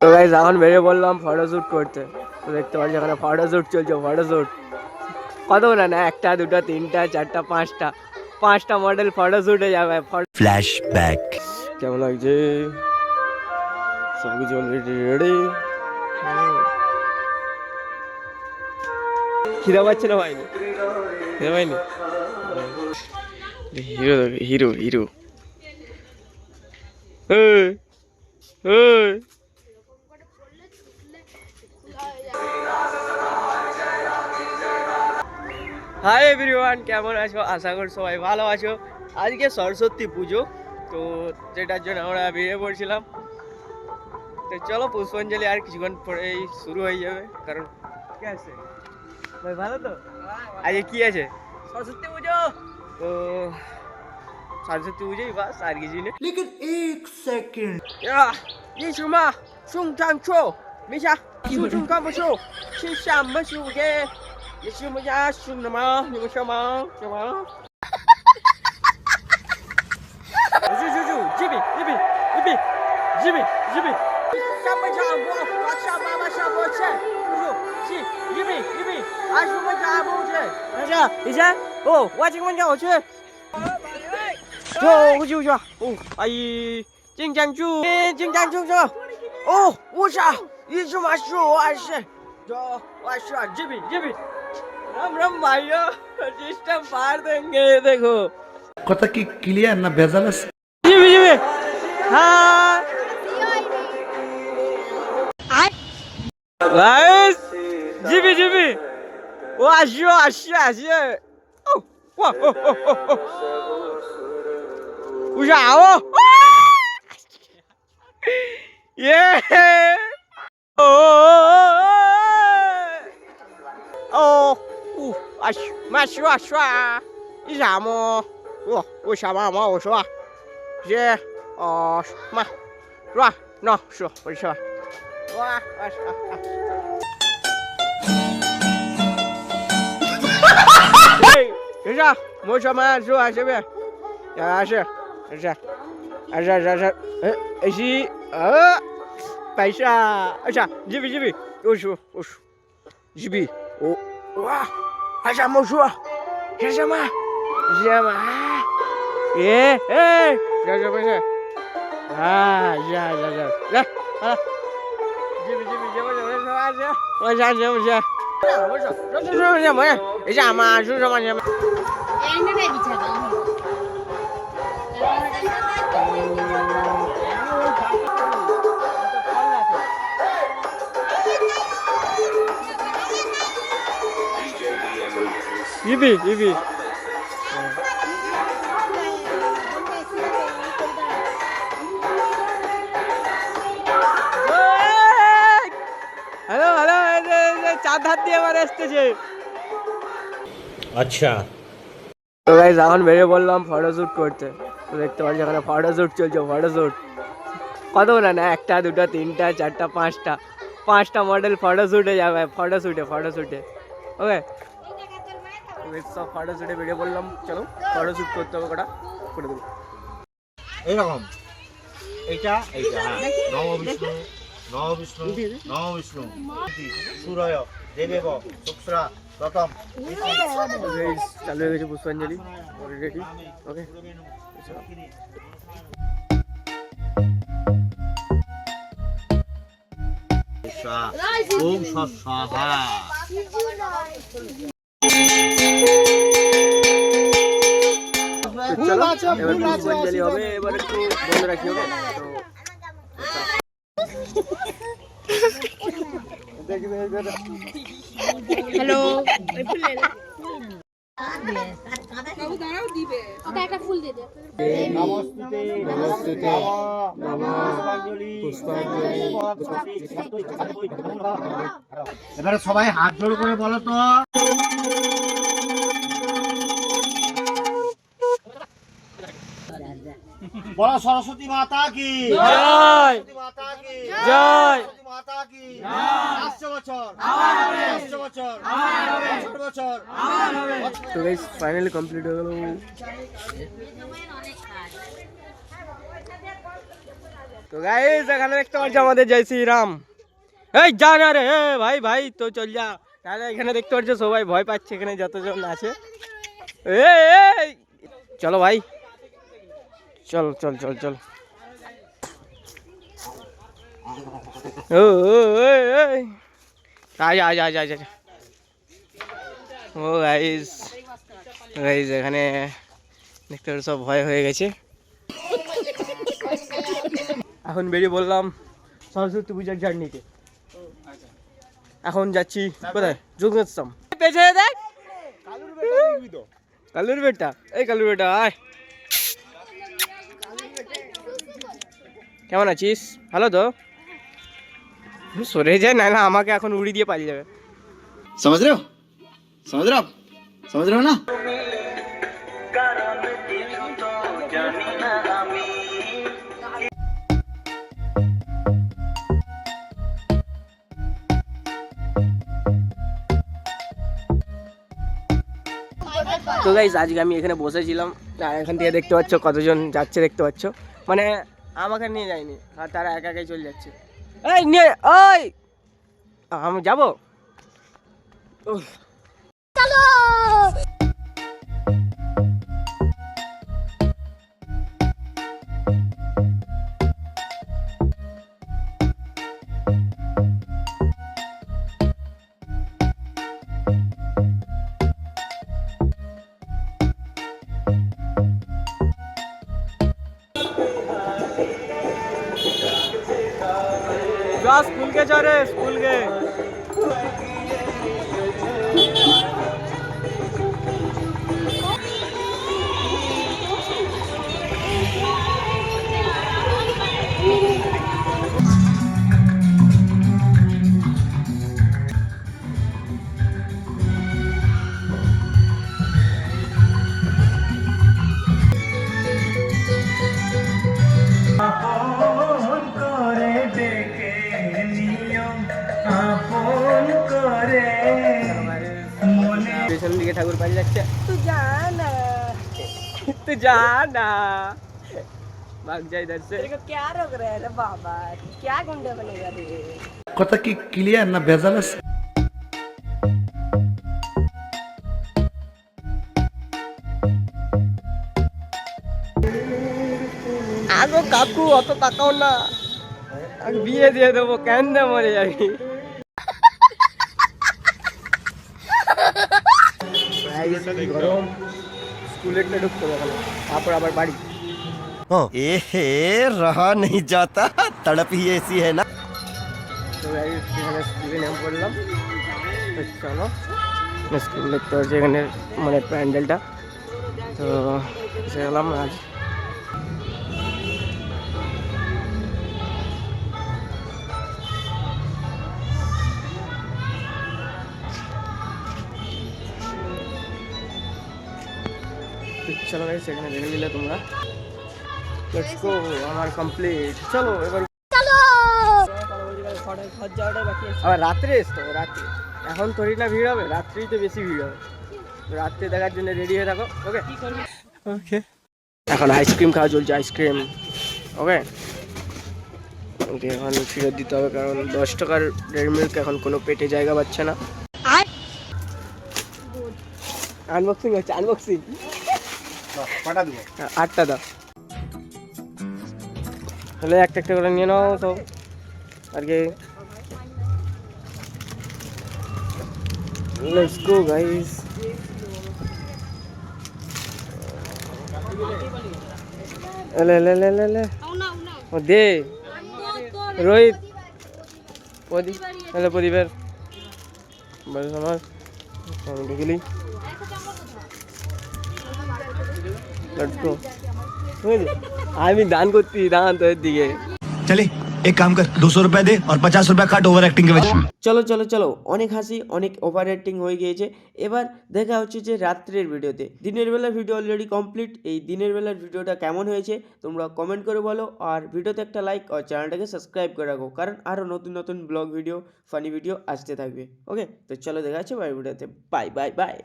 তো গাইজ এখন বেরিয়ে বললাম ফটোশ্যুট করতে। তো দেখতে পাচ্ছি এখানে ফটোশ্যুট চলছে ফটোশ্যুট কত না না একটা দুটো তিনটা চারটা পাঁচটা। পাঁচটা মডেল ফটোশ্যুটে যাবে photo- Flashback. কেমন লাগছে? সব কিছু অলরেডি রেডি খিদা পাচ্ছে না ভাইনি খিদা পাইনি? Hero hero hero. এই, এই। হাই এভরিওয়ান কেমন আছো? আশা করি সবাই ভালো আছো। আজকে সরস্বতী পুজো তো যেটার জন্য আমরা বেরিয়ে পড়ছিলাম। তো চলো পুষ্পাঞ্জলি আর কিছুক্ষণ পরেই শুরু হয়ে যাবে কারণ কি আছে? ভাই ভালো তো? আজকে কি আছে? সরস্বতী পুজো! তো সরস্বতী পুজোই বাস আর কিছু নেই। লেকিন এক সেকেন্ড এই সুমা সুং চাং চো মিশা সুং কাম চো she Shyam 你是我们家兄弟吗，你们上吗？上吗？走走走，这边这边这边这边这边，下班下，我去妈妈下播去，叔叔，去这边这边，还是我们家不去？大哥，李先，哦，我请问一，我去。哟，我去我去，哦，阿姨，进站住，进站住住，哦，我去，一只马是我还？જો वाशो GB GB Ram Ram ভাইও সিস্টেম পার দেঙ্গে দেখো কথা কি ক্লিয়ার না ভেজাল আছে জিবি জিবি হ্যাঁ গাইস জিবি জিবি वाशो আশি আশি ও ও ও ও উজাও Yeah! Oh! 哦，呜，啊嘘，慢说啊说啊，你啥么？我我下班嘛，我说，啊，是哦，是吧，那说，我说，我我哈。是啥？我说嘛，是吧？这边，也是，是，是，是，是，是，呃，是，呃，白事啊，啥？这边，这边，我说，我说，这边。我，我还想不说，说什么？什么？耶？哎？是不是？啊？呀呀呀！来，好了。鸡鸡鸡，我吃，我吃，我吃。我想吃不吃？不是，不是，不是，不是，不是。哎，干嘛？吃什么去？哎，你还没吃饱呢。ইবি ইবি হ্যালো হ্যালো চার ধার দিয়ে এসতেছে আচ্ছা। তো গাইজ এখন বেরিয়ে বললাম ফটোশ্যুট করতে। তো দেখতে পাচ্ছি এখানে ফটোশ্যুট চলছে ফটোশ্যুট কত না না? একটা দুটো তিনটা চারটা পাঁচটা। পাঁচটা মডেল ফটোশ্যুটে যাবে ফটোশ্যুটে ফটোশ্যুটে ওকে বেরিয়ে বললাম চলো করতে হবে কটা করে দেবো। এইরকম। এইটা এইটা হ্যাঁ। নববিষ্ণু নববিষ্ণু নববিষ্ণু সুরয় দেবেব শুক্রা প্রথম। চালু হয়ে গেছে পুষ্পাঞ্জলি। অলরেডি ওকে ওম চলো এবার পুষ্পাঞ্জলি হবে একটু বন্ধ রাখি হবে হ্যালো। সবাই হাত জোড় করে বলো তো। বলো সরস্বতী মাতা কি? জয়। মাতা কি? জয়। মাতা কি? আসছে বছর। আসছে বছর। বছর বছর। তো গাইস ফাইনালি কমপ্লিট হয়ে গেল। তো গাইস এখানে দেখতে পাচ্ছ আমাদের জয় শ্রীরাম। এই যা না রে ভাই ভাই তো চল যা। তাহলে এখানে দেখতে পাচ্ছ সবাই ভয় পাচ্ছে এখানে যতজন আছে। এ এই, চলো ভাই। চল চল চল চল। আয় আয় আয় আয় ও গাইস গাইস এখানে দেখতে সব ভয় হয়ে গেছে। এখন বেরিয়ে বললাম সরস্বতী পূজার জার্নিতে। এখন যাচ্ছি কোথায়? পেছে দেখ। কালুর বেটা এই কালুর বেটা আয়। কেমন আছিস? ভালো তো? হ্যাঁ। সরে যায় না না আমাকে এখন উড়ি দিয়ে পালিয়ে যাবে। সমাজ রে সমাজ সমাজ না। তো গাইস আজকে আমি এখানে বসেছিলাম আর এখান থেকে দেখতে পাচ্ছ কতজন যাচ্ছে দেখতে পাচ্ছ। মানে আমাকে নিয়ে যায়নি, আর তারা একা একাই চলে যাচ্ছে। এই, নিয়ে ওই! আমি যাব? উফ। বাড়ি যাচ্ছে তুই যা না তুই যা না ভাগ যাই इधर से क्या रोक रहे हैं रे बाबा क्या गुंडे बनेगा रे কথা কি ক্লিয়ার না ভেজাল আছে আগো কাকু অত তাকাও না আমি বিয়ে দিয়ে দেবো কেন দে মরে যাবি পরিবেশটা আবার বাড়ি। এ হে রাহা নেই যাতা তড়প হি এসি হ্যায় না। তো গাইস স্কুলে নাম করলাম স্কুল দেখতে পাচ্ছি এখানে মানে প্যান্ডেলটা। তো গেলাম আজ। চলো গাড়ি সেখানে দেখে নিলে তোমরা। লেটস গো আমার কমপ্লিট চলো এবার আবার রাত্রে এসতো রাত্রে। এখন তোরই না ভিড় হবে রাত্রেই তো বেশি ভিড় হবে। রাত্রে দেখার জন্য রেডি হয়ে থাকো ওকে ওকে এখন আইসক্রিম খাওয়া চলছে আইসক্রিম ওকে ওকে এখন ফেরত দিতে হবে কারণ দশ টাকার ডেয়ারি মিল্ক এখন কোনো পেটে জায়গা পাচ্ছে না। আনবক্সিং হচ্ছে আনবক্সিং আটটা দাও। তাহলে একটা একটা করে নিয়ে নাও সব। আর কি? লেটস গো গাইস এলে এলে এলে এলে এলে ও, দে। রোহিত। প্রদীপ। এলে প্রদীপের। বাড়ি আমার আমি ঢুকিলি লেটস গো আমি দান করছি দান তোর দিকে चले एक काम कर दो सौ रुपया दे और पचास रुपया काट ओवर एक्टिंग के वजह চলো চলো চলো অনেক হাসি অনেক ওভার অ্যাক্টিং হয়ে গিয়েছে এবার দেখা হচ্ছে যে রাত্রের ভিডিওতে দিনের বেলার ভিডিও অলরেডি কমপ্লিট এই দিনের বেলার ভিডিওটা কেমন হয়েছে তোমরা কমেন্ট করে বলো আর ভিডিওতে একটা লাইক আর চ্যানেলটাকে সাবস্ক্রাইব করে রাখো কারণ আরও নতুন নতুন ব্লগ ভিডিও ফানি ভিডিও আসতে থাকবে ওকে তো চলো দেখা হচ্ছে বাই ভিডিওতে বাই বাই বাই